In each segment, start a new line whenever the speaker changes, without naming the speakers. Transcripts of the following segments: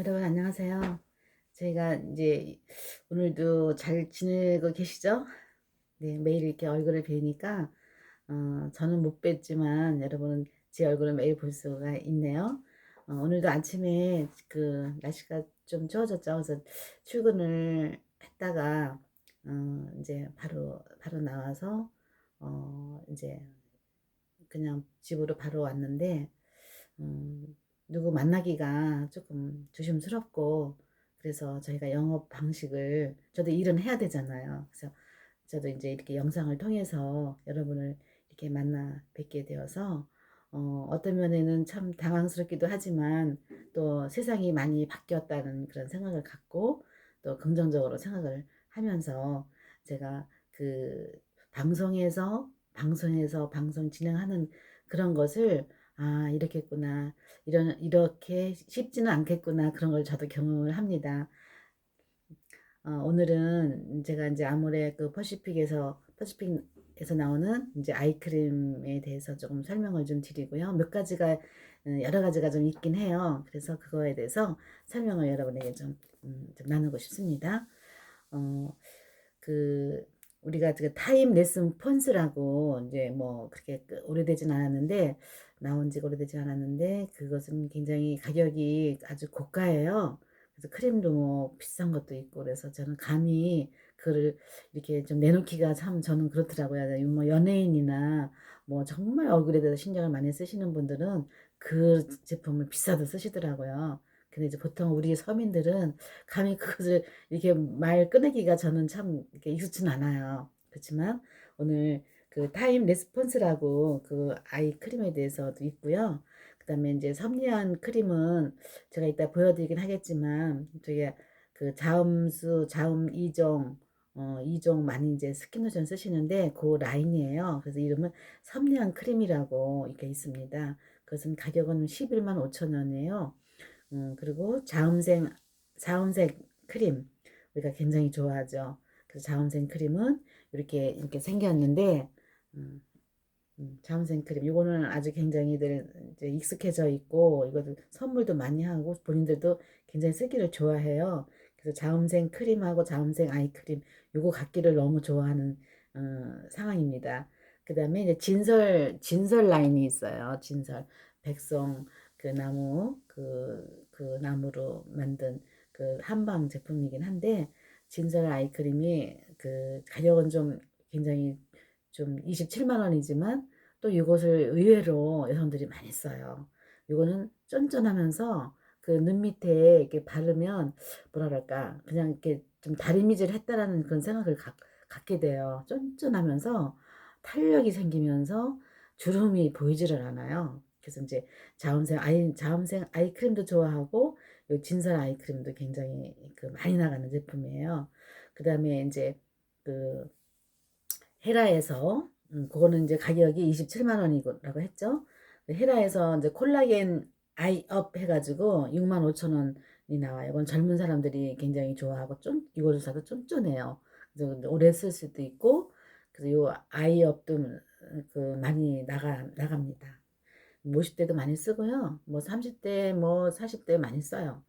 여러분 안녕하세요. 저희가 이제 오늘도 잘 지내고 계시죠? 네, 매일 이렇게 얼굴을 뵈니까 어, 저는 못 뵀지만 여러분은 제 얼굴을 매일 볼 수가 있네요. 어, 오늘도 아침에 그 날씨가 좀 추워졌죠. 그래서 출근을 했다가 어, 이제 바로 바로 나와서 어, 이제 그냥 집으로 바로 왔는데 음, 누구 만나기가 조금 조심스럽고 그래서 저희가 영업 방식을 저도 일은 해야 되잖아요. 그래서 저도 이제 이렇게 영상을 통해서 여러분을 이렇게 만나 뵙게 되어서 어, 어떤 면에는 참 당황스럽기도 하지만 또 세상이 많이 바뀌었다는 그런 생각을 갖고 또 긍정적으로 생각을 하면서 제가 그 방송에서 방송에서 방송 진행하는 그런 것을 아, 이렇겠구나. 이런, 이렇게 쉽지는 않겠구나. 그런 걸 저도 경험을 합니다. 어, 오늘은 제가 이제 아모레 그 퍼시픽에서, 퍼시픽에서 나오는 이제 아이크림에 대해서 조금 설명을 좀 드리고요. 몇 가지가, 어, 여러 가지가 좀 있긴 해요. 그래서 그거에 대해서 설명을 여러분에게 좀, 음, 좀 나누고 싶습니다. 어, 그, 우리가 그 타임 레슨 폰스라고 이제 뭐 그렇게 그 오래되진 않았는데 나온 지가 오래되지 않았는데 그것은 굉장히 가격이 아주 고가예요. 그래서 크림도 뭐 비싼 것도 있고 그래서 저는 감히 그를 이렇게 좀 내놓기가 참 저는 그렇더라고요. 뭐 연예인이나 뭐 정말 얼굴에 대해서 신경을 많이 쓰시는 분들은 그 제품을 비싸도 쓰시더라고요. 근데 이제 보통 우리 서민들은 감히 그것을 이렇게 말 꺼내기가 저는 참 이렇게 익숙치는 않아요. 그렇지만 오늘 그 타임 레스폰스라고 그 아이 크림에 대해서도 있고요. 그 다음에 이제 섬유한 크림은 제가 이따 보여드리긴 하겠지만 되게 그 자음수 자음 2종 어 2종 많이 이제 스킨로션 쓰시는데 그 라인이에요. 그래서 이름은 섬유한 크림이라고 이렇게 있습니다. 그것은 가격은 11만 5천 원이에요. 음, 그리고 자음생 자음색 크림 우리가 굉장히 좋아하죠. 그래서 자음생 크림은 이렇게 이렇게 생겼는데 음, 음, 자음생 크림 이거는 아주 굉장히들 이제 익숙해져 있고 이것도 선물도 많이 하고 본인들도 굉장히 쓰기를 좋아해요. 그래서 자음생 크림하고 자음생 아이 크림 요거 갖기를 너무 좋아하는 어, 상황입니다. 그 다음에 이제 진설 진설 라인이 있어요. 진설 백성 그 나무 그, 그 나무로 만든 그 한방 제품이긴 한데 진설 아이 크림이 그 가격은 좀 굉장히 좀 27만 원이지만 또 이것을 의외로 여성들이 많이 써요. 이거는 쫀쫀하면서 그 눈 밑에 이렇게 바르면 그럴까 그냥 이렇게 좀 다리미질 했다라는 그런 생각을 가, 갖게 돼요. 쫀쫀하면서 탄력이 생기면서 주름이 보이지를 않아요. 그래서 이제 자음생 아이 자음생 아이크림도 좋아하고 요 진설 아이크림도 굉장히 그 많이 나가는 제품이에요. 그다음에 이제 그 헤라에서 음, 그거는 이제 가격이 27만 원이라고 했죠. 헤라에서 이제 콜라겐 아이업 해가지고 6만 5천 원이 나와요. 이건 젊은 사람들이 굉장히 좋아하고 좀 이거를 사도 쫀쫀해요. 그래서 오래 쓸 수도 있고 그래서 요 아이업도 그 많이 나가 나갑니다. 50대도 많이 쓰고요. 뭐 30대 뭐 40대 많이 써요.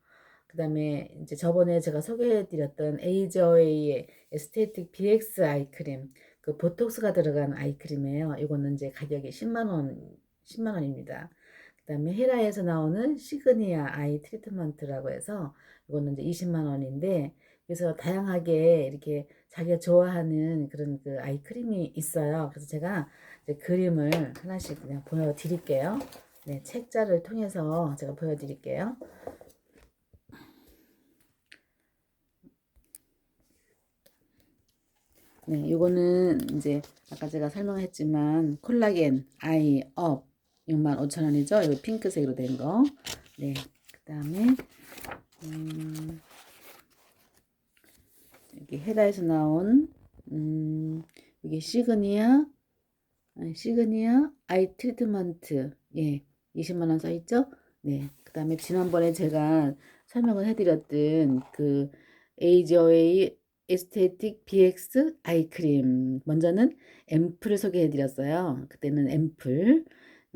그 다음에 이제 저번에 제가 소개해 드렸던 에이저웨이의 에스테틱 BX 아이 크림 그 보톡스가 들어간 아이크림이에요. 이거는 이제 가격이 10만 원 10만 원입니다. 그 다음에 헤라에서 나오는 시그니아 아이 트리트먼트라고 해서 이거는 이제 20만 원인데 그래서 다양하게 이렇게 자기가 좋아하는 그런 그 아이크림이 있어요. 그래서 제가 이제 그림을 하나씩 그냥 보여드릴게요. 네, 책자를 통해서 제가 보여드릴게요. 네, 이거는 이제 아까 제가 설명했지만 콜라겐 아이 업 65,000원이죠. 이거 핑크색으로 된 거. 네, 그 다음에 음, 여기 헤라에서 나온 음, 이게 시그니아 시그니아 아이 트리트먼트 예 20만원 써있죠 네 그 다음에 지난번에 제가 설명을 해드렸던 그 에이저웨이 에스테틱 BX 아이크림 먼저는 앰플을 소개해드렸어요 그때는 앰플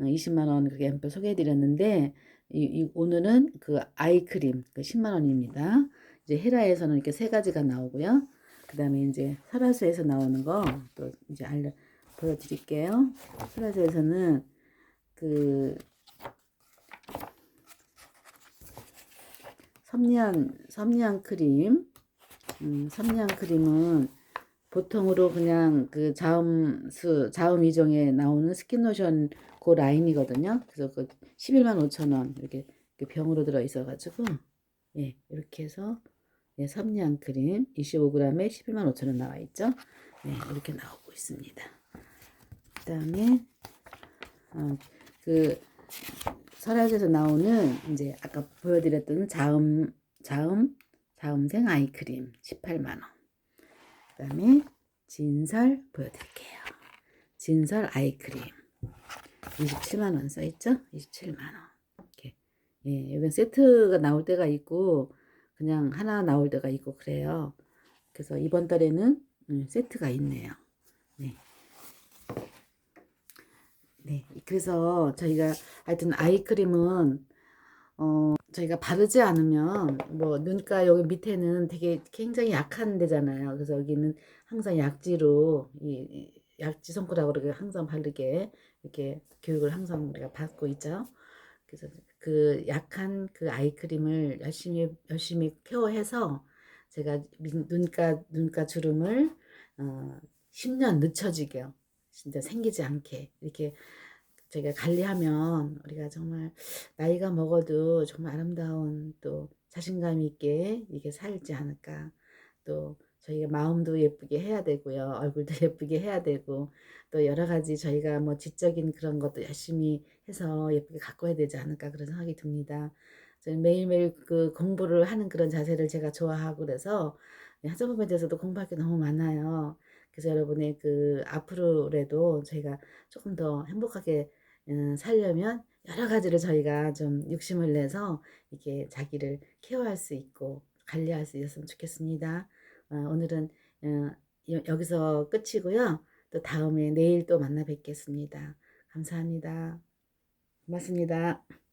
20만원 어, 그렇게 앰플 소개해드렸는데 이, 이 오늘은 그 아이크림 그 10만 원입니다. 이제 헤라에서는 이렇게 세 가지가 나오고요. 그 다음에 이제 설화수에서 나오는 거 또 이제 알려 보여드릴게요. 설화수에서는 그 섬리한 섬리한 크림, 음, 섬리한 크림은 보통으로 그냥 그 자음수 자음 이종에 나오는 스킨로션 그 라인이거든요. 그래서 그 11만 5천 원 이렇게, 이렇게 병으로 들어 있어 가지고 예 이렇게 해서 예, 섬리한 크림 25g에 11만 5천 원 나와 있죠. 네 이렇게 나오고 있습니다. 그다음에 어, 그 설악에서 나오는 이제 아까 보여드렸던 자음 자음 자음생 아이크림 18만 원. 그 다음에 진설 보여드릴게요. 진설 아이크림 27만 원 써있죠? 27만 원. 이렇게 예, 여기 세트가 나올 때가 있고 그냥 하나 나올 때가 있고 그래요. 그래서 이번 달에는 음, 세트가 있네요. 네. 네, 그래서 저희가 하여튼 아이크림은 어 저희가 바르지 않으면 뭐 눈가 여기 밑에는 되게 굉장히 약한 데잖아요. 그래서 여기는 항상 약지로 이, 이 약지 손가락으로 항상 바르게 이렇게 교육을 항상 우리가 받고 있죠. 그래서 그 약한 그 아이크림을 열심히 열심히 케어해서 제가 민- 눈가 눈가 주름을 어 10년 늦춰지게요. 진짜 생기지 않게 이렇게 저희가 관리하면 우리가 정말 나이가 먹어도 정말 아름다운 또 자신감 있게 이게 살지 않을까. 또 저희가 마음도 예쁘게 해야 되고요. 얼굴도 예쁘게 해야 되고 또 여러 가지 저희가 뭐 지적인 그런 것도 열심히 해서 예쁘게 가꿔야 되지 않을까 그런 생각이 듭니다. 저는 매일매일 그 공부를 하는 그런 자세를 제가 좋아하고 그래서 하정부에 대해서도 공부할 게 너무 많아요. 그래서 여러분의 그 앞으로라도 저희가 조금 더 행복하게 음, 살려면 여러 가지를 저희가 좀 욕심을 내서 이렇게 자기를 케어할 수 있고 관리할 수 있었으면 좋겠습니다. 어, 오늘은 어, 여- 여기서 끝이고요. 또 다음에 내일 또 만나 뵙겠습니다. 감사합니다. 고맙습니다.